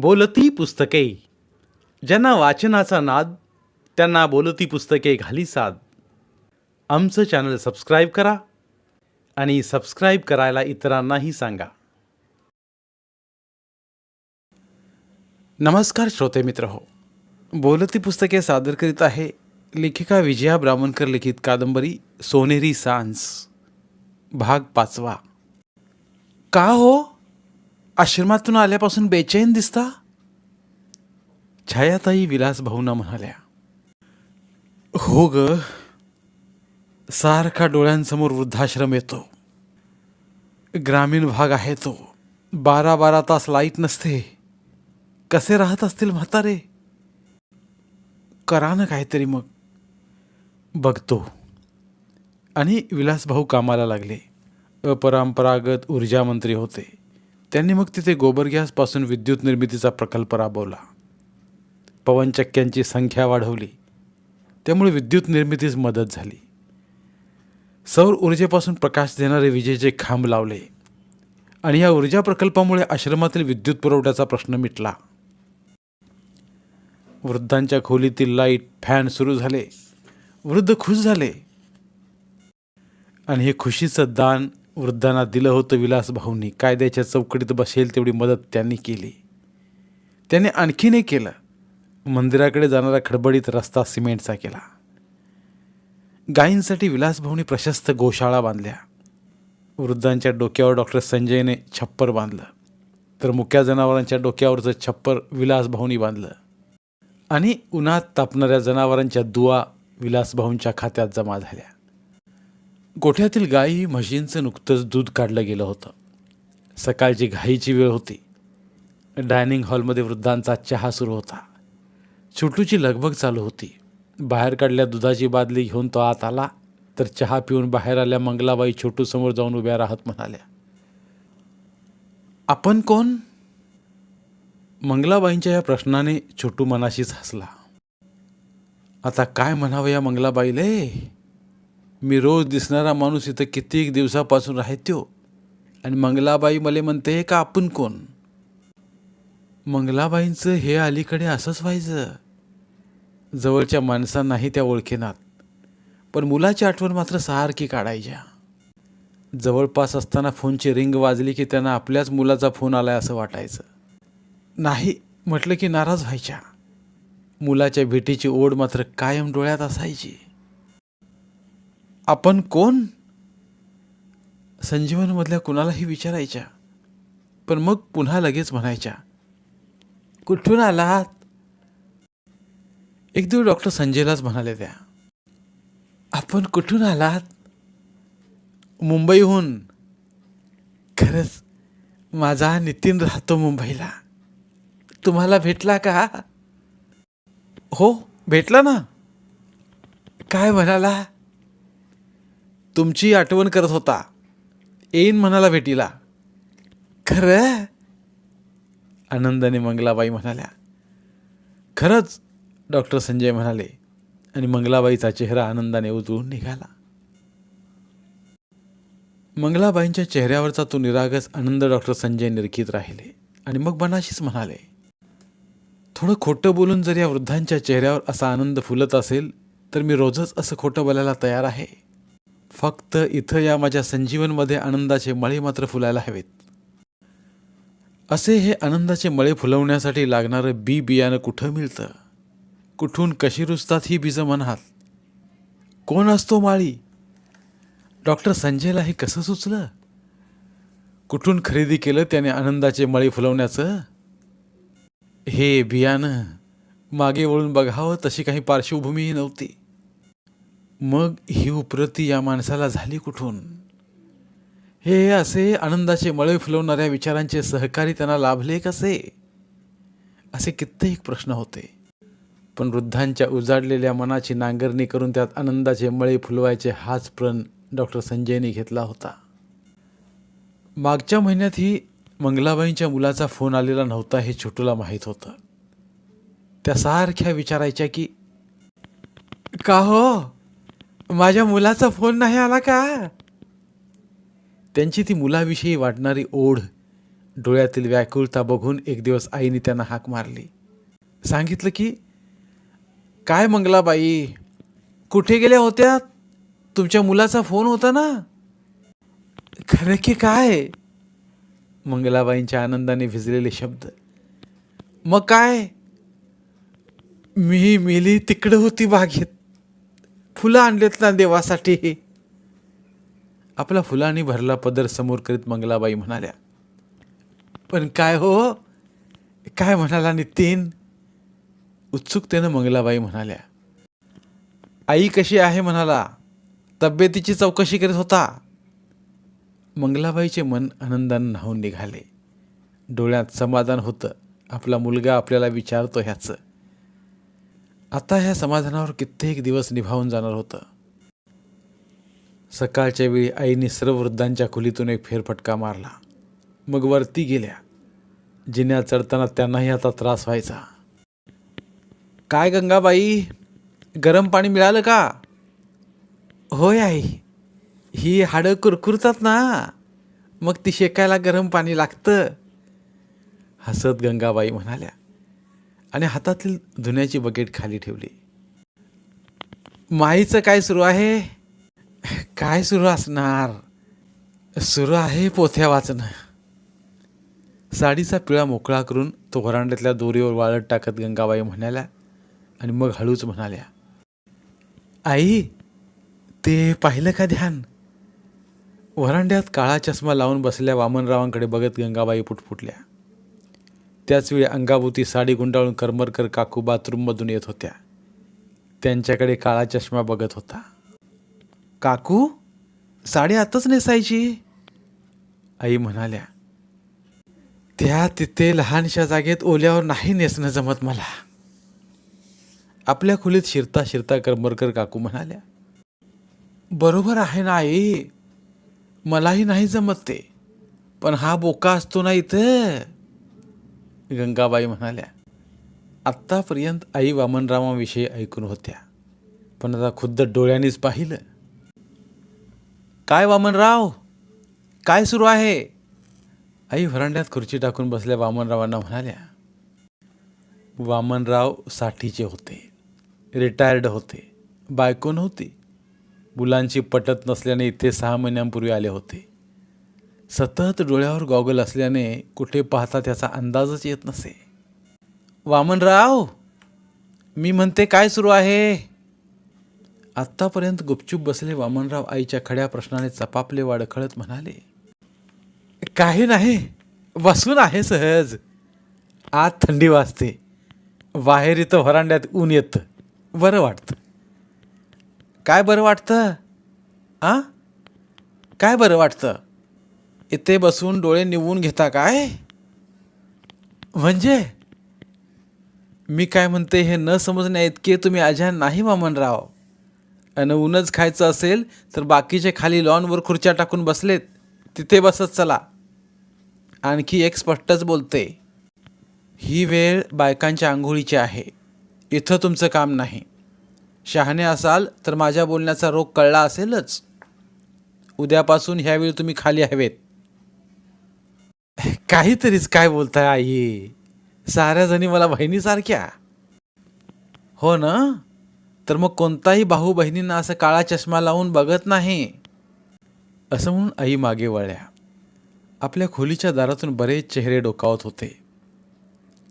बोलती पुस्तके. ज्यांना वाचनाचा नाद त्यांना बोलती पुस्तके घाली साद. आमचं चॅनल सबस्क्राईब करा आणि सबस्क्राईब करायला इतरांनाही सांगा. नमस्कार श्रोते मित्र हो. बोलती पुस्तके सादर करीत आहे लेखिका विजया ब्राह्मणकर लिखित कादंबरी सोनेरी सांस भाग पाचवा. का हो? आश्रमातून आल्यापासून बेचैन दिसता? छायाताई विलास भाऊना म्हणाल्या हो ग सारखा डोळ्यांसमोर वृद्धाश्रम येतो. ग्रामीण भाग आहे तो. बारा बारा तास लाइट नसते. कसे राहत असतील म्हातारे? करा ना काहीतरी मग. बघतो. आणि विलासभाऊ कामाला लागले. अपरंपरागत ऊर्जा मंत्री होते. त्यांनी मग तिथे गोबर गॅसपासून विद्युत निर्मितीचा प्रकल्प राबवला. पवनचक्क्यांची संख्या वाढवली. त्यामुळे विद्युत निर्मितीस मदत झाली. सौर ऊर्जेपासून प्रकाश देणारे विजेचे खांब लावले. आणि या ऊर्जा प्रकल्पामुळे आश्रमातील विद्युत पुरवठ्याचा प्रश्न मिटला. वृद्धांच्या खोलीतील लाइट फॅन सुरू झाले. वृद्ध खुश झाले. आणि हे खुशीचं दान वृद्धांना दिलं होतं विलास भाऊंनी. कायद्याच्या चौकटीत बसेल तेवढी मदत त्यांनी केली. त्याने आणखीनही केलं. मंदिराकडे जाणारा खडबडीत रस्ता सिमेंटचा केला. गायींसाठी विलासभाऊनी प्रशस्त गोशाळा बांधल्या. वृद्धांच्या डोक्यावर डॉक्टर संजयने छप्पर बांधलं. तर मुक्या जनावरांच्या डोक्यावरचं छप्पर विलासभाऊनी बांधलं. आणि उन्हात तापणाऱ्या जनावरांच्या दुवा विलासभाऊंच्या खात्यात जमा झाल्या. गोठ्यातील गायी म्हशींचं नुकतंच दूध काढलं गेलं होतं. सकाळची घाईची वेळ होती. डायनिंग हॉलमध्ये वृद्धांचा चहा सुरू होता. छोटूची लगबग चालू होती. बाहेर काढल्या दुधाची बादली घेऊन तो आत आला तर चहा पिऊन बाहेर आल्या मंगलाबाई छोटूसमोर जाऊन उभ्या राहत म्हणाल्या आपण कोण? मंगलाबाईंच्या या प्रश्नाने छोटू मनाशीच हसला. आता काय म्हणावं या मंगलाबाईले? मी रोज दिसणारा माणूस इथं कित्येक दिवसापासून राहत्यो आणि मंगलाबाई मला म्हणते का आपण कोण? मंगलाबाईंचं हे अलीकडे असंच व्हायचं. जवळच्या माणसांनाही त्या ओळखेनात. पण मुलाची आठवण मात्र सारखी काढायच्या. जवळपास असताना फोनची रिंग वाजली की त्यांना आपल्याच मुलाचा फोन आलाय असं वाटायचं. नाही म्हटलं की नाराज व्हायच्या. मुलाच्या भेटीची ओढ मात्र कायम डोळ्यात असायची. आपण कोण? संजीवनमधल्या कुणालाही विचारायच्या पण मग पुन्हा लगेच म्हणायच्या कुठून आलात? एक दिवस डॉक्टर संजयलाच म्हणाले त्या आपण कुठून आलात? मुंबईहून. खरंच माझा नितीन राहतो मुंबईला. तुम्हाला भेटला का? हो भेटला ना. काय म्हणाला? तुमची आठवण करत होता. येईन म्हणाला भेटीला. खरं? आनंदाने मंगलाबाई म्हणाल्या. खरंच डॉक्टर संजय म्हणाले आणि मंगलाबाईचा चेहरा आनंदाने उजळून निघाला. मंगलाबाईंच्या चेहऱ्यावरचा तो निरागस आनंद डॉक्टर संजय निरखित राहिले आणि मग मनाशीच म्हणाले थोडं खोटं बोलून जर या वृद्धांच्या चेहऱ्यावर असा आनंद फुलत असेल तर मी रोजच असं खोटं बोलायला तयार आहे. फक्त इथं या माझ्या संजीवनमध्ये आनंदाचे मळे मात्र फुलायला हवेत. असे हे आनंदाचे मळे फुलवण्यासाठी लागणारं बी बियाणं कुठं मिळतं? कुठून कशी रुजतात ही बीजं मनात? कोण असतो माळी? डॉक्टर संजयला हे कसं सुचलं? कुठून खरेदी केलं त्याने आनंदाचे मळे फुलवण्याचं? हे बियाणं मागे वळून बघावं तशी काही पार्श्वभूमीही नव्हती. मग ही उपरती या माणसाला झाली कुठून? हे असे आनंदाचे मळे फुलवणाऱ्या विचारांचे सहकारी त्यांना लाभले कसे? असे कित्येक प्रश्न होते. पण वृद्धांच्या उजाडलेल्या मनाची नांगरणी करून त्यात आनंदाचे मळे फुलवायचे हाच प्रण डॉक्टर संजयने घेतला होता. मागच्या महिन्यातही मंगलाबाईंच्या मुलाचा फोन आलेला नव्हता हे छोटूला माहीत होतं. त्या सारख्या विचारायच्या की का हो? माझ्या मुलाचा फोन नाही आला का? त्यांची ती मुलाविषयी वाटणारी ओढ डोळ्यातील व्याकुलता बघून एक दिवस आईने त्यांना हाक मारली. सांगितलं की काय मंगलाबाई कुठे गेल्या होत्या? तुमच्या मुलाचा फोन होता ना? खरं की काय? मंगलाबाईंच्या आनंदाने भिजलेले शब्द. मग काय? मी मेली तिकडं होती बागेत. फुलं आणलेत ना देवासाठी. आपला फुलांनी भरला पदर समोर करीत मंगलाबाई म्हणाल्या पण काय हो? काय म्हणाला नितीन? उत्सुकतेनं मंगलाबाई म्हणाल्या आई कशी आहे म्हणाला? तब्येतीची चौकशी करीत होता. मंगलाबाईचे मन आनंदानं न्हावून निघाले. डोळ्यात समाधान होतं. आपला मुलगा आपल्याला विचारतो ह्याचं आता ह्या समाधानावर कित्येक दिवस निभावून जाणार होतं. सकाळच्या वेळी आईने सर्व वृद्धांच्या खोलीतून एक फेरफटका मारला. मग वरती गेल्या. जिन्या चढताना त्यांनाही आता त्रास व्हायचा. काय गंगाबाई? गरम पाणी मिळालं का? होय आई. ही हाडं कुरकुरतात ना. मग ती शेकायला गरम पाणी लागतं. हसत गंगाबाई म्हणाल्या. आणि हातातील धुण्याची बकेट खाली ठेवली. माईचं काय सुरू आहे? काय सुरू असणार? सुरू आहे पोथ्या वाचणं. साडीचा पिळा मोकळा करून तो वरांड्यातल्या दोरीवर वाळत टाकत गंगाबाई म्हणाल्या आणि मग हळूच म्हणाल्या आई ते पाहिलं का ध्यान? वरांड्यात काळा चष्मा लावून बसलेल्या वामनरावांकडे बघत गंगाबाई पुटपुटल्या. त्याचवेळी अंगाभोवती साडी गुंडाळून करमरकर काकू बाथरूममधून येत होत्या. त्यांच्याकडे काळा चष्मा बघत होता. काकू साडी आताच नेसायची. आई म्हणाल्या त्या तिथे लहानशा जागेत ओल्यावर नाही नेसणं जमत मला. आपल्या खोलीत शिरता शिरता करमरकर काकू म्हणाल्या बरोबर आहे ना आई मलाही नाही जमत ते पण हा बोका असतो ना इथं. गंगाबाई म्हणाल्या आत्तापर्यंत आई वामनरामाविषयी ऐकून होत्या पण आता खुद्द डोळ्यांनीच पाहिलं. काय वामनराव? काय सुरू आहे? आई व्हरांड्यात खुर्ची टाकून बसल्या वामनरावांना म्हणाल्या वामनराव साठीचे होते रिटायर्ड होते बायको नव्हती मुलांची पटत नसल्याने इथे सहा महिन्यांपूर्वी आले होते. सतत डोळ्यावर गॉगल असल्याने कुठे पाहता त्याचा अंदाजच येत नसे. वामनराव मी म्हणते काय सुरू आहे? आत्तापर्यंत गुपचूप बसले वामनराव आईच्या खड्या प्रश्नाने चपापले वाडखळत म्हणाले काही नाही बसून आहे सहज. आत थंडी वाजते. बाहेर इथं व्हरांड्यात ऊन येतं. बरं वाटतं. काय बरं वाटतं? आ? काय बरं वाटतं? इथे बसून डोळे निवून घेता काय? म्हणजे? मी काय म्हणते हे न समजण्या इतके तुम्ही अजान नाही वामनराव. आणि ऊनच खायचं असेल तर बाकीचे खाली लॉनवर खुर्च्या टाकून बसलेत. तिथे बसत चला. आणखी एक स्पष्टच बोलते. ही वेळ बायकांच्या आंघोळीची आहे. इथं तुमचं काम नाही. शहाणे असाल तर माझ्या बोलण्याचा रोग कळला असेलच. उद्यापासून ह्यावेळी तुम्ही खाली हवेत. काहीतरीच काय बोलताय आई? साऱ्या जणी मला बहिणीसारख्या. हो ना? तर मग कोणताही भाऊ बहिणींना असं काळा चष्मा लावून बघत नाही? असं म्हणून आई मागे वळल्या. आपल्या खोलीच्या दारातून बरेच चेहरे डोकावत होते.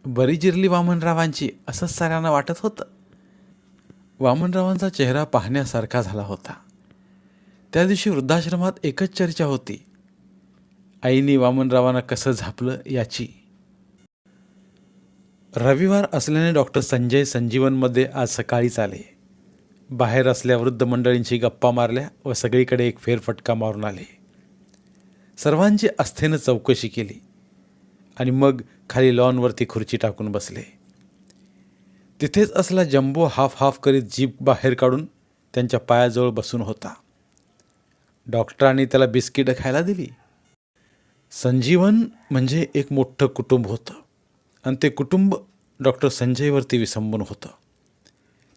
बरी जिरली वामनरावांची असंच साऱ्यांना वाटत होतं. वामनरावांचा चेहरा पाहण्यासारखा झाला होता. त्या दिवशी वृद्धाश्रमात एकच चर्चा होती. आईने वामनरावांना कसं झापलं याची. रविवार असल्याने डॉक्टर संजय संजीवनमध्ये आज सकाळीच आले. बाहेर असल्या वृद्ध मंडळींशी गप्पा मारल्या व सगळीकडे एक फेरफटका मारून आले. सर्वांची आस्थेनं चौकशी केली आणि मग खाली लॉनवरती खुर्ची टाकून बसले. तिथेच असला जम्बो हाफ हाफ करीत जीप बाहेर काढून त्यांच्या पायाजवळ बसून होता. डॉक्टरांनी त्याला बिस्किटं खायला दिली. संजीवन म्हणजे एक मोठं कुटुंब होतं. आणि ते कुटुंब डॉक्टर संजयवरती विसंबून होतं.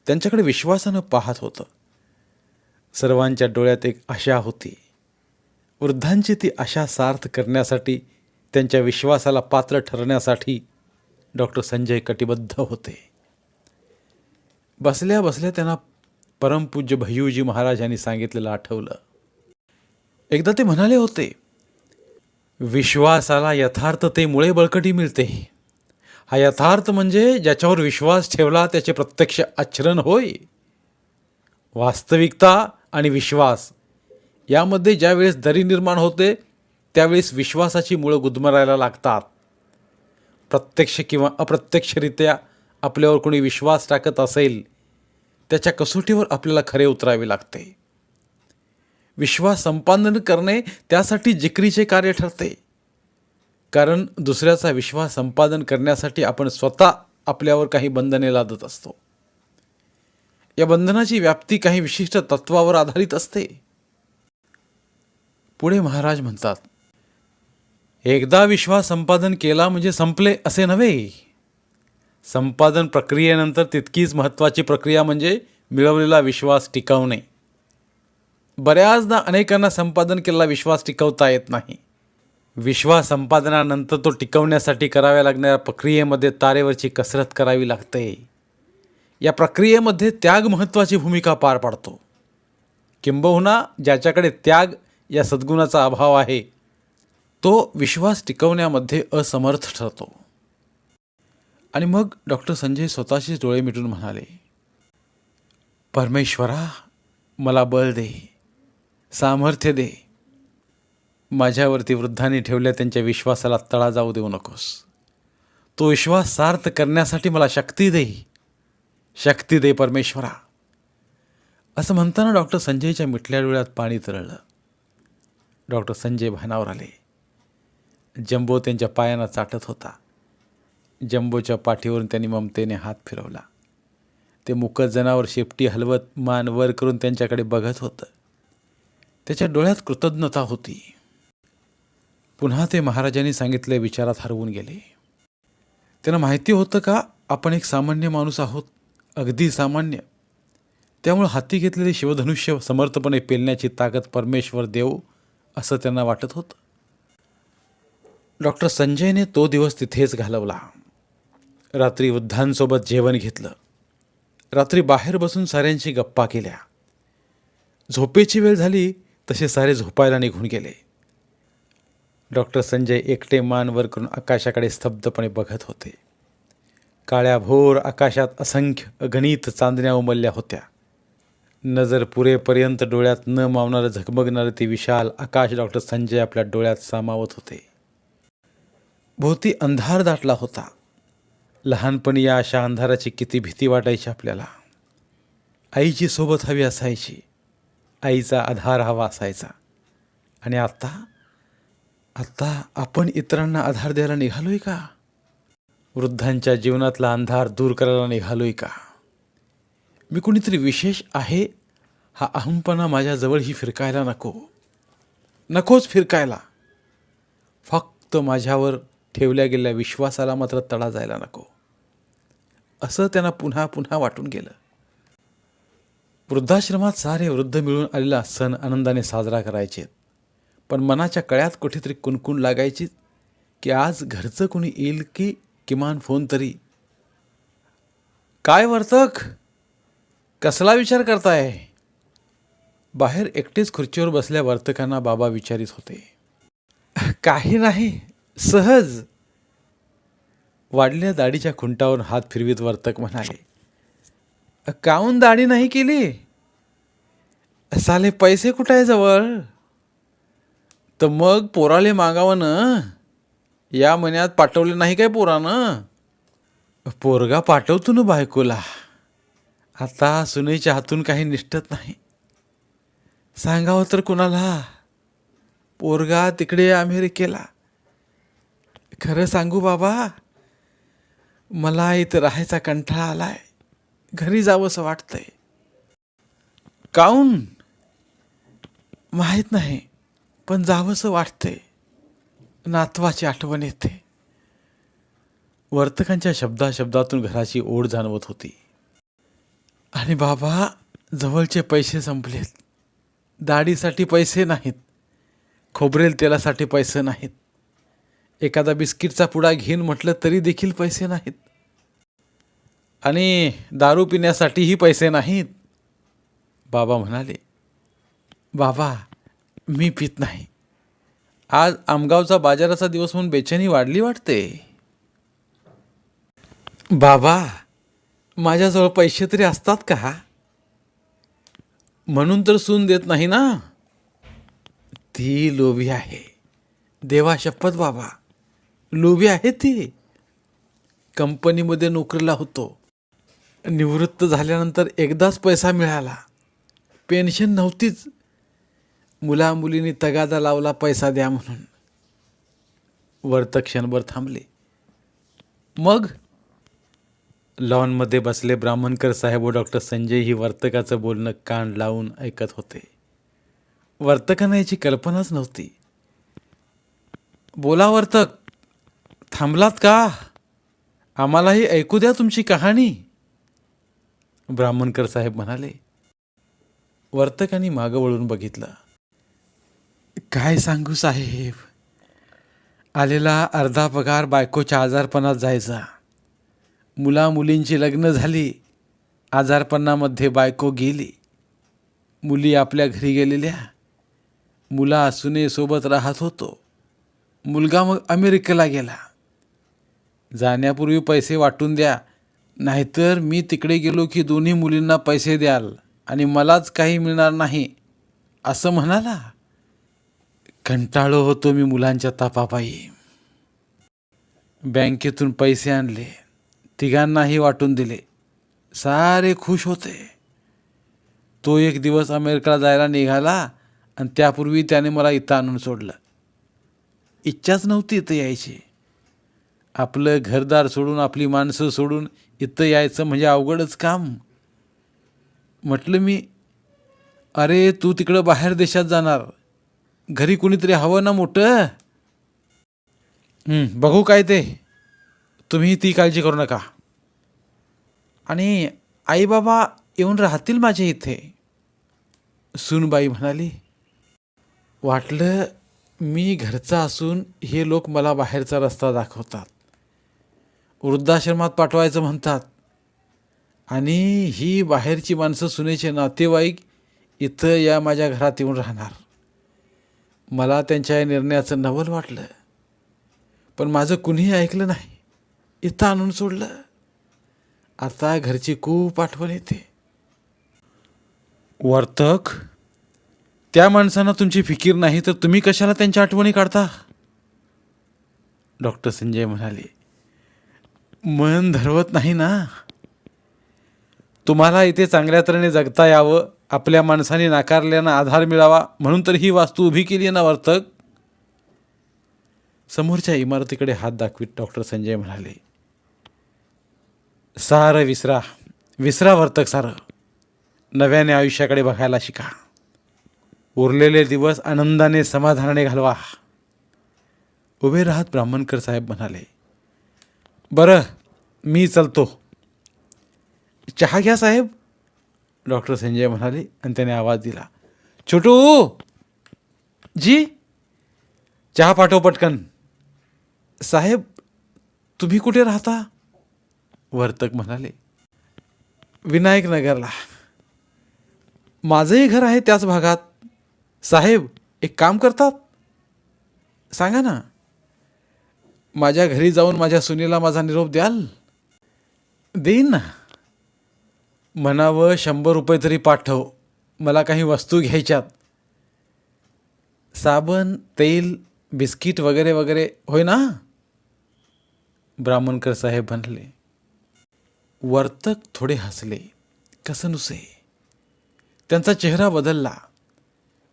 त्यांच्याकडे विश्वासानं पाहत होतं. सर्वांच्या डोळ्यात एक आशा होती. वृद्धांची ती आशा सार्थ करण्यासाठी त्यांच्या विश्वासाला पात्र ठरण्यासाठी डॉक्टर संजय कटिबद्ध होते. बसल्या बसल्या त्यांना परमपूज्य भैयूजी महाराज यांनी सांगितलेलं आठवलं. एकदा ते म्हणाले होते विश्वासाला यथार्थतेमुळे बळकटी मिळते. हा यथार्थ म्हणजे ज्याच्यावर विश्वास ठेवला त्याचे प्रत्यक्ष आचरण होय. वास्तविकता आणि विश्वास यामध्ये ज्यावेळेस दरी निर्माण होते त्यावेळेस विश्वासाची मुळं गुदमरायला लागतात. प्रत्यक्ष किंवा अप्रत्यक्षरित्या आपल्यावर कोणी विश्वास टाकत असेल त्याच्या कसोटीवर आपल्याला खरे उतरावे लागते. विश्वास संपादन करणे त्यासाठी जिकरीचे कार्य ठरते. कारण दुसऱ्याचा विश्वास संपादन करण्यासाठी आपण स्वतः आपल्यावर काही बंधने लादत असतो. या बंधनाची व्याप्ती काही विशिष्ट तत्वावर आधारित असते. पुढे महाराज म्हणतात एकदा विश्वास संपादन केला म्हणजे संपले असे नव्हे. संपादन प्रक्रियेनंतर तितकीच महत्त्वाची प्रक्रिया म्हणजे मिळवलेला विश्वास टिकवणे. बऱ्याचदा अनेकांना संपादन केलेला विश्वास टिकवता येत नाही. विश्वास संपादनानंतर तो टिकवण्यासाठी कराव्या लागणाऱ्या प्रक्रियेमध्ये तारेवरची कसरत करावी लागते. या प्रक्रियेमध्ये त्याग महत्त्वाची भूमिका पार पाडतो. किंबहुना ज्याच्याकडे त्याग या सद्गुणाचा अभाव आहे तो विश्वास टिकवण्यामध्ये असमर्थ ठरतो. आणि मग डॉक्टर संजय स्वतःचे डोळे मिटून म्हणाले परमेश्वरा मला बळ दे. सामर्थ्य दे. माझ्यावरती वृद्धांनी ठेवल्या त्यांच्या विश्वासाला तळा जाऊ देऊ नकोस. तो विश्वास सार्थ करण्यासाठी मला शक्ती दे. शक्ती दे परमेश्वरा. असं म्हणताना डॉक्टर संजयच्या मिठल्या डोळ्यात पाणी तरळलं. डॉक्टर संजय भानावर आले. जंबो त्यांच्या पायांना चाटत होता. जम्बोच्या पाठीवरून त्यांनी ममतेने हात फिरवला. ते मुकत जनावर शेपटी हलवत मान वर करून त्यांच्याकडे बघत होतं. त्याच्या डोळ्यात कृतज्ञता होती. पुन्हा ते महाराजांनी सांगितले विचारात हरवून गेले. त्यांना माहिती होतं का आपण एक सामान्य माणूस आहोत अगदी सामान्य. त्यामुळे हाती घेतलेले शिवधनुष्य समर्थपणे पेलण्याची ताकद परमेश्वर देव असं त्यांना वाटत होतं. डॉक्टर संजयने तो दिवस तिथेच घालवला. रात्री वृद्धांसोबत जेवण घेतलं. रात्री बाहेर बसून साऱ्यांशी गप्पा केल्या. झोपेची वेळ झाली तसे सारे झोपायला निघून गेले. डॉक्टर संजय एकटे मान वर करून आकाशाकडे स्तब्धपणे बघत होते. काळ्या भोर आकाशात असंख्य अगणित चांदण्या उमलल्या होत्या. नजर पुरेपर्यंत डोळ्यात न मावणारं झगमगणारं ते विशाल आकाश डॉक्टर संजय आपल्या डोळ्यात सामावत होते. भोवती अंधार दाटला होता. लहानपणी या अशा अंधाराची किती भीती वाटायची आपल्याला. आईची सोबत हवी असायची. आईचा आधार हवा असायचा. आणि आत्ता? आत्ता आपण इतरांना आधार द्यायला निघालोय का? वृद्धांच्या जीवनातला अंधार दूर करायला निघालोय का? मी कुणीतरी विशेष आहे? हा अहमपणा माझ्याजवळही फिरकायला नको. नकोच फिरकायला. फक्त माझ्यावर ठेवल्या गेलेल्या विश्वासाला मात्र तडा जायला नको. असं त्यांना पुन्हा पुन्हा वाटून गेलं. वृद्धाश्रमात सारे वृद्ध मिळून आलेला सण आनंदाने साजरा करायचे. पण मनाच्या कळ्यात कुठेतरी कुणकुण लागायची की आज घरचं कोणी येईल की किमान फोन तरी? काय वर्तक? कसला विचार करताय? बाहेर एकटेच खुर्चीवर बसल्या वर्तकांना बाबा विचारित होते. काही नाही सहज. वाढल्या दाढीच्या खुंटावर हात फिरवीत वर्तक म्हणाले काऊन दाढी नाही केली? साले पैसे कुठं आहे जवळ? तर मग पोराले मागावं ना? या महिन्यात पाठवले नाही काय पोरानं? पोरगा पाठवतो ना बायकोला. आता सुनेच्या हातून काही निष्ठत नाही. सांगावं तर कुणाला? पोरगा तिकडे अमेरिकेला. खरं सांगू बाबा मला इथं राहायचा कंटाळा आलाय. घरी जावंसं वाटतंय. काऊन? माहीत नाही पण जावंसं वाटतंय. नातवाची आठवण येते. वर्तकांच्या शब्दा शब्दातून घराची ओढ जाणवत होती. आणि बाबा जवळचे पैसे संपलेत. दाढीसाठी पैसे नाहीत. खोबरेल तेलासाठी पैसे नाहीत. एखादा बिस्किटचा पुडा घेईन म्हटलं तरी देखील पैसे नाहीत. आणि दारू पिण्यासाठीही पैसे नाहीत. बाबा म्हणाले बाबा मी पित नाही. आज आमगावचा बाजाराचा दिवस म्हणून बेचैनी वाढली वाटते. बाबा माझ्याजवळ पैसे तरी असतात का? म्हणून तर सून देत नाही ना. ती लोभी आहे. देवा शपथ बाबा. लोभी आहे ती. कंपनीमध्ये नोकरीला होतो. निवृत्त झाल्यानंतर एकदाच पैसा मिळाला. पेन्शन नव्हतीच. मुलामुलींनी तगादा लावला पैसा द्या म्हणून. वर्त क्षणभर थांबले. मग? लॉनमध्ये बसले ब्राह्मणकर साहेब व डॉक्टर संजय ही वर्तकाचं बोलणं कान लावून ऐकत होते. वर्तकांना याची कल्पनाच नव्हती. बोला वर्तक थांबलात का? आम्हालाही ऐकू द्या तुमची कहाणी. ब्राह्मणकर साहेब म्हणाले वर्तकांनी मागं वळून बघितलं. काय सांगू साहेब? आलेला अर्धा पगार बायकोच्या आजारपणात जायचा. मुला मुलींची लग्न झाली आजारपणामध्ये बायको गेली. मुली आपल्या घरी गेलेल्या. मुला सुनेसोबत राहत होतो. मुलगा मग अमेरिकेला गेला. जाण्यापूर्वी पैसे वाटून द्या नाहीतर मी तिकडे गेलो की दोन्ही मुलींना पैसे द्याल आणि मलाच काही मिळणार नाही. असं म्हणाला. कंटाळो होतो मी मुलांच्या तापापायी. बँकेतून पैसे आणले. तिघांनाही वाटून दिले. सारे खुश होते. तो एक दिवस अमेरिकेला जायला निघाला आणि त्यापूर्वी त्याने मला इथं आणून सोडलं. इच्छाच नव्हती इथं यायची. आपलं घरदार सोडून आपली माणसं सोडून इथं यायचं म्हणजे अवघडच काम. म्हटलं मी अरे तू तिकडं बाहेर देशात जाणार. घरी कुणीतरी हवं ना मोठं? बघू काय ते. तुम्ही ती काळजी करू नका. आणि आई बाबा येऊन राहतील माझ्या इथे. सूनबाई म्हणाली वाटलं मी घरचा असून हे लोक मला बाहेरचा रस्ता दाखवतात. वृद्धाश्रमात पाठवायचं म्हणतात. आणि ही बाहेरची माणसं सुनेचे नातेवाईक इथं या माझ्या घरात येऊन राहणार. मला त्यांच्या या निर्णयाचं नवल वाटलं. पण माझं कुणीही ऐकलं नाही. इथं आणून सोडलं. आता घरची खूप आठवण येते. वर्तक त्या माणसांना तुमची फिकीर नाही तर तुम्ही कशाला त्यांच्या आठवणी काढता? डॉक्टर संजय म्हणाले मन धरवत नाही ना. तुम्हाला इथे चांगल्या तऱ्हेने जगता यावं आपल्या माणसाने नाकारल्यानं आधार मिळावा म्हणून तर ही वास्तू उभी केली आहे ना वर्तक. समोरच्या इमारतीकडे हात दाखवीत डॉक्टर संजय म्हणाले सारं विसरा विसरा वर्तक सारं. नव्याने आयुष्याकडे बघायला शिका. उरलेले दिवस आनंदाने समाधानाने घालवा. उभे राहत ब्राह्मणकर साहेब म्हणाले बरं मी चलतो. चहा घ्या साहेब. डॉक्टर संजय म्हणाले आणि त्याने आवाज दिला. छोटू! जी! चहा पाठव पटकन. साहेब तुम्ही कुठे राहता? वर्तक म्हणाले. विनायक नगरला माझंही घर आहे त्याच भागात. साहेब एक काम करतात? सांगा ना. माझ्या घरी जाऊन माझ्या सुनेला माझा निरोप द्याल? देईन ना. म्हणावं शंभर रुपये तरी पाठव. मला काही वस्तू घ्यायच्यात. साबण तेल बिस्किट वगैरे वगैरे. होय ना? ब्राह्मणकर साहेब म्हणले. वर्तक थोडे हसले. कसं नुसे? त्यांचा चेहरा बदलला.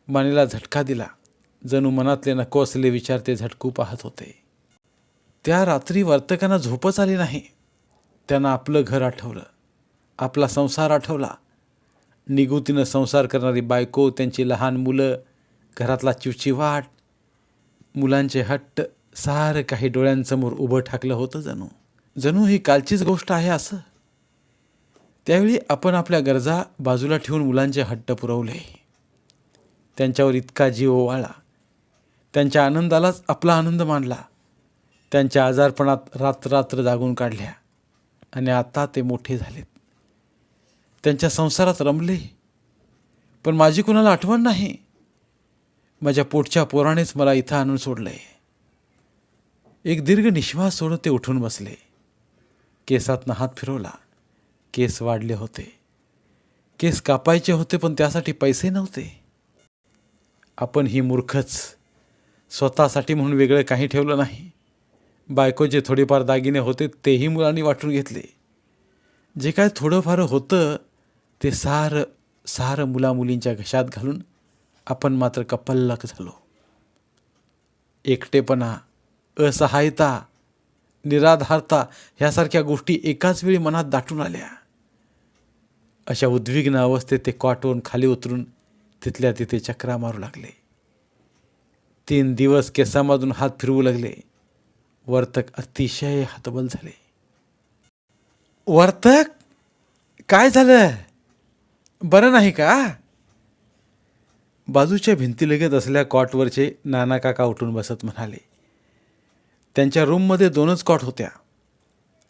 मानेला झटका दिला. जणू मनातले नको असले विचार ते झटकू पाहत होते. त्या रात्री वर्तकांना झोपच आली नाही. त्यांना आपलं घर आठवलं. आपला संसार आठवला. निगुतीनं संसार करणारी बायको त्यांची लहान मुलं घरातला चिवचिवाट मुलांचे हट्ट सारं काही डोळ्यांसमोर उभं ठाकलं होतं जणू. जणू ही कालचीच गोष्ट आहे असं. त्यावेळी आपण आपल्या गरजा बाजूला ठेवून मुलांचे हट्ट पुरवले. त्यांच्यावर इतका जीव ओवाळा त्यांच्या आनंदालाच आपला आनंद मानला. त्यांच्या आजारपणात रात्र रात्र जागून काढल्या. आणि आता ते मोठे झालेत. त्यांच्या संसारात रमले. पण माझी कुणाला आठवण नाही? माझ्या पोटच्या पोरानेच मला इथं आणून सोडलंय. एक दीर्घ निश्वास सोडत ते उठून बसले. केसातनं हात फिरवला. केस वाढले होते. केस कापायचे होते पण त्यासाठी पैसे नव्हते. आपण ही मूर्खच. स्वतःसाठी म्हणून वेगळं काही ठेवलं नाही. बायकोचे थोडेफार दागिने होते तेही मुलांनी वाटून घेतले. जे काय थोडंफार होतं ते सारं सारं मुलामुलींच्या घशात घालून आपण मात्र कपल्लक झालो. एकटेपणा असहायता निराधारता ह्यासारख्या गोष्टी एकाच वेळी मनात दाटून आल्या. अशा उद्विग्न अवस्थेत ते कॉटवरून खाली उतरून तिथल्या तिथे चक्रा मारू लागले. तीन दिवस केसामधून हात फिरवू लागले. वर्तक अतिशय हतबल झाले. वर्तक? काय झालं? बरं नाही का? बाजूच्या भिंतीलगत असल्या कॉटवरचे नाना काका उठून बसत म्हणाले. त्यांच्या रूममध्ये दोनच कॉट होत्या.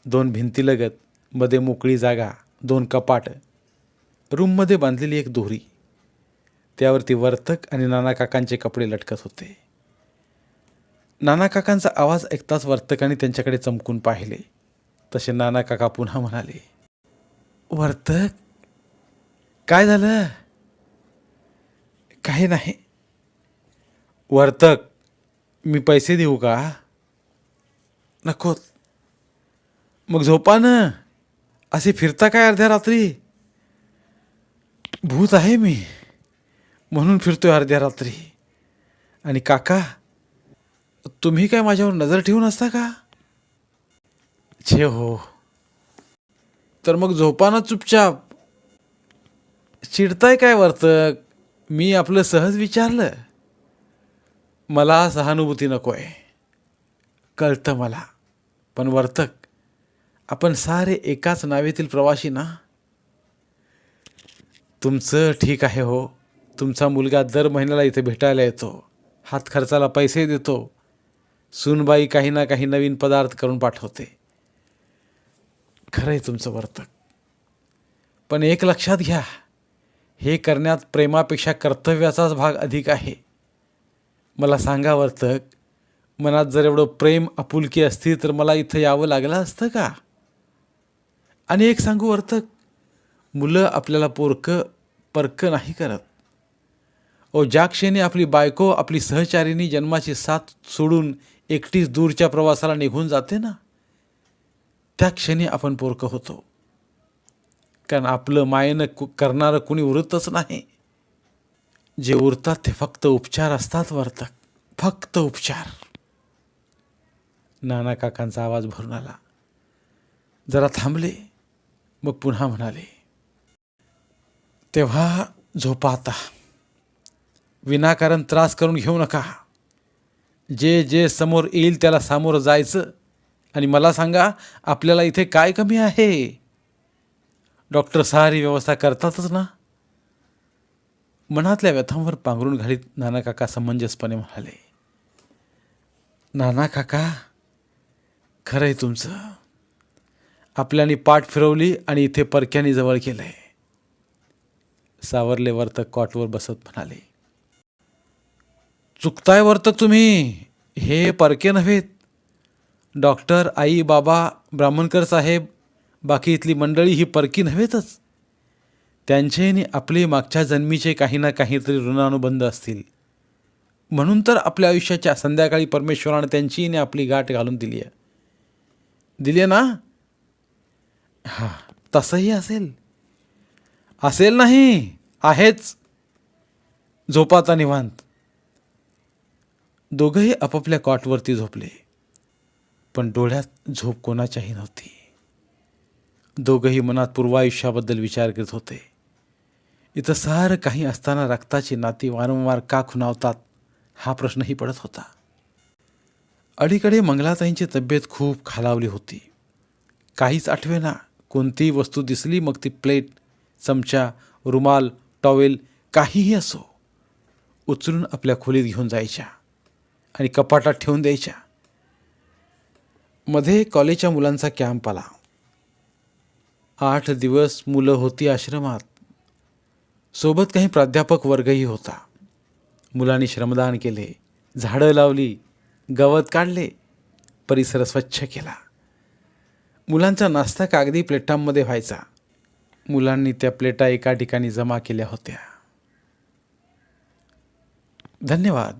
दोन भिंतीलगत मध्ये मोकळी जागा दोन कपाट. रूममध्ये बांधलेली एक दोरी. त्यावरती वर्तक आणि नाना काकांचे कपडे लटकत होते. नाना काकांचा आवाज ऐकताच वर्तकाने त्यांच्याकडे चमकून पाहिले. तसे नाना काका पुन्हा म्हणाले वर्तक काय झालं? काही नाही. वर्तक मी पैसे देऊ का? नकोत मग झोपा ना. असे फिरता काय अर्ध्या रात्री? भूत आहे मी. म्हणून फिरतोय अर्ध्या रात्री. आणि काका तुम्ही काय माझ्यावर नजर ठेवून असता का? छे हो. तर मग झोपाना चुपचाप. चिडताय काय वर्तक? मी आपलं सहज विचारलं. मला सहानुभूती नको आहे कळतं मला. पण वर्तक आपण सारे एकाच नावेतील प्रवासी ना? तुमचं ठीक आहे हो. तुमचा मुलगा दर महिन्याला इथे भेटायला येतो. हात खर्चाला पैसे देतो. सूनबाई काही ना काही नवीन पदार्थ करून पाठवते. खरं आहे तुमचं वर्तक. पण एक लक्षात घ्या हे करण्यात प्रेमापेक्षा कर्तव्याचाच भाग अधिक आहे. मला सांगा वर्तक मनात जर एवढं प्रेम आपुलकी असती तर मला इथं यावं लागलं असतं का? आणि एक सांगू वर्तक मुलं आपल्याला पोरकं परकं नाही करत. ओ ज्या क्षणी आपली बायको आपली सहचारिणी जन्माची साथ सोडून एकटीच दूरच्या प्रवासाला निघून जाते ना त्या क्षणी आपण पोरकं होतो. कारण आपलं मायेनं कु करणारं कुणी उरतच नाही. जे उरतात ते फक्त उपचार असतात वर्तक. फक्त उपचार. नाना काकांचा आवाज भरून आला. जरा थांबले मग पुन्हा म्हणाले तेव्हा झोपा आता. विनाकारण त्रास करून घेऊ नका. जे जे समोर येईल त्याला सामोरं जायचं. आणि मला सांगा आपल्याला इथे काय कमी आहे? डॉक्टर सारी व्यवस्था करतातच ना? मनातल्या व्यथांवर पांघरून घालीत नाना काका समंजसपणे म्हणाले. नाना काका खरं आहे तुमचं. आपल्यानी पाठ फिरवली आणि इथे परक्याने जवळ केलंय. सावरले वर्तक कॉटवर बसत म्हणाले. चुकताय वर्तक तुम्ही. हे परके नव्हेत. डॉक्टर आई बाबा ब्राह्मणकर साहेब बाकी इथली मंडळी ही परकी नव्हेतच. त्यांचेही आपले मागच्या जन्मीचे काही ना काहीतरी ऋणानुबंध असतील. म्हणून तर आपल्या आयुष्याच्या संध्याकाळी परमेश्वरानं त्यांचीही आपली गाठ घालून दिली आहे. दिली आहे ना? हां तसंही असेल. असेल नाही आहेच. झोपाता निवांत. दोघंही आपापल्या कॉटवरती झोपले. पण डोळ्यात झोप कोणाच्याही नव्हती. दोघंही मनात पूर्वायुष्याबद्दल विचार करत होते. इथं सारं काही असताना रक्ताची नाती वारंवार का खुणावतात हा प्रश्नही पडत होता. अलीकडे मंगलाताईंची तब्येत खूप खालावली होती. काहीच आठवेना कोणतीही वस्तू दिसली मग ती प्लेट चमचा रुमाल टॉवेल काहीही असो उचलून आपल्या खोलीत घेऊन जायच्या. आणि कपाटात ठेवून द्यायच्या. मध्ये कॉलेजच्या मुलांचा कॅम्प आला. आठ दिवस मुलं होती आश्रमात. सोबत काही प्राध्यापक वर्गही होता. मुलांनी श्रमदान केले झाडं लावली गवत काढले परिसर स्वच्छ केला. मुलांचा नाश्ता कागदी प्लेटांमध्ये व्हायचा. मुलांनी त्या प्लेटा एका ठिकाणी जमा केल्या होत्या. धन्यवाद.